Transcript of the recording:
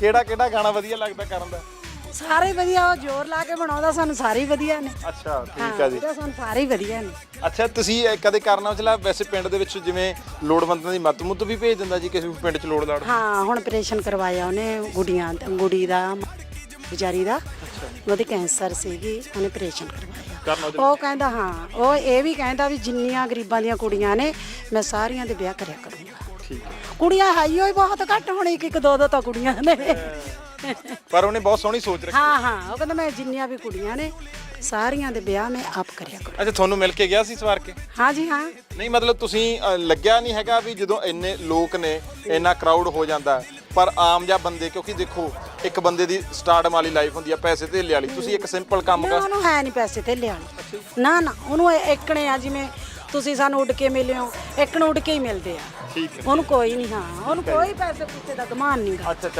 ਕਿਹੜਾ ਕਿਹੜਾ ਗਾਣਾ ਵਧੀਆ ਲੱਗਦਾ ਕਰਨ ਦਾ? ਸਾਰੇ ਵਧੀਆ ਉਹ ਜ਼ੋਰ ਲਾ ਕੇ ਬਣਾਉਂਦਾ ਸਾਨੂੰ ਸਾਰੇ ਹੀ ਵਧੀਆ ਨੇ। ਅੱਛਾ ਠੀਕ ਆ ਜੀ। ਸਾਨੂੰ ਸਾਰੇ ਹੀ ਵਧੀਆ ਨੇ। ਅੱਛਾ ਤੁਸੀਂ ਕਦੇ ਕਰਨਾ ਚਲਾ ਵੈਸੇ ਪਿੰਡ ਦੇ ਵਿੱਚ ਜਿਵੇਂ ਲੋੜਵੰਦਾਂ ਦੀ ਮਦਦ ਮੁੱਦ ਵੀ ਭੇਜ ਦਿੰਦਾ ਜੀ ਕਿਸੇ ਪਿੰਡ 'ਚ ਲੋੜ ਲਾੜ? ਹਾਂ ਹੁਣ ਆਪਰੇਸ਼ਨ ਕਰਵਾਇਆ ਉਹਨੇ ਗੁੜੀਆਂ ਗੁੜੀ ਦਾ ਵਿਚਾਰੀ ਦਾ। ਉਹਦੇ ਕੈਂਸਰ ਸੀਗੀ ਉਹਨੇ ਆਪਰੇਸ਼ਨ ਕਰਵਾਇਆ। ਉਹ ਕਹਿੰਦਾ ਹਾਂ ਉਹ ਇਹ ਵੀ ਕਹਿੰਦਾ ਵੀ ਜਿੰਨੀਆਂ ਗਰੀਬਾਂ ਦੀਆਂ ਕੁੜੀਆਂ ਨੇ ਮੈਂ ਸਾਰੀਆਂ ਦੇ ਵਿਆਹ ਕਰਿਆ ਕਰੂੰਗਾ। ਠੀਕ ਹੈ। ਕੁੜੀਆਂ ਹਾਈ ਹੋਈ ਬਹੁਤ ਘੱਟ ਹੋਣੀ ਇੱਕ ਇੱਕ ਦੋ ਦੋ ਤਾਂ ਕੁੜੀਆਂ ਨੇ। ਪਰ ਉਹਨੇ ਬਹੁਤ ਸੋਹਣੀ ਸੋਚ ਰੱਖੀ। ਹਾਂ ਹਾਂ ਉਹ ਕਹਿੰਦਾ ਮੈਂ ਜਿੰਨੀਆਂ ਵੀ ਕੁੜੀਆਂ ਨੇ ਸਾਰੀਆਂ ਦੇ ਵਿਆਹ ਮੈਂ ਆਪ ਕਰਿਆ ਕਰੂੰ। ਅੱਛਾ ਤੁਹਾਨੂੰ ਮਿਲ ਕੇ ਗਿਆ ਸੀ ਸਵਾਰ ਕੇ? ਹਾਂ ਜੀ ਹਾਂ। ਨਹੀਂ ਮਤਲਬ ਤੁਸੀਂ ਲੱਗਿਆ ਨਹੀਂ ਹੈਗਾ ਵੀ ਜਦੋਂ ਇੰਨੇ ਲੋਕ ਨੇ ਇੰਨਾ ਕਰਾਊਡ ਹੋ ਜਾਂਦਾ। ਹੈ, ਪਰ ਆਮ ਜਾਂ ਬੰਦੇ ਕਿਉਂਕਿ ਦੇਖੋ ਇੱਕ ਬੰਦੇ ਦੀ ਸਟਾਰਟਮ ਵਾਲੀ ਲਾਈਫ ਹੁੰਦੀ ਆ ਪੈਸੇ ਧੇਲੇ ਵਾਲੀ। ਤੁਸੀਂ ਇੱਕ ਸਿੰਪਲ ਕੰਮ ਨਾ ਕਰ ਉਹਨੂੰ ਹੈ ਨਹੀਂ ਪੈਸੇ ਤੇ ਲਿਆਣ ਨਾ ਨਾ ਉਹਨੂੰ ਇਹ ਇੱਕਣੇ ਆ ਜਿਵੇਂ ਤੁਸੀਂ ਸਾਨੂੰ ਉੱਡ ਕੇ ਮਿਲੇ ਹੋ ਇੱਕ ਨੂੰ ਉੱਡ ਕੇ ਹੀ ਮਿਲਦੇ ਆ। ਠੀਕ ਹੈ। ਉਹਨੂੰ ਕੋਈ ਨਹੀਂ ਹਾਂ ਉਹਨੂੰ ਕੋਈ ਪੈਸੇ ਪੁੱਛੇ ਦਾ ਗਮਾਨ ਨਹੀਂ ਗਾ। ਅੱਛਾ ਅੱਛਾ।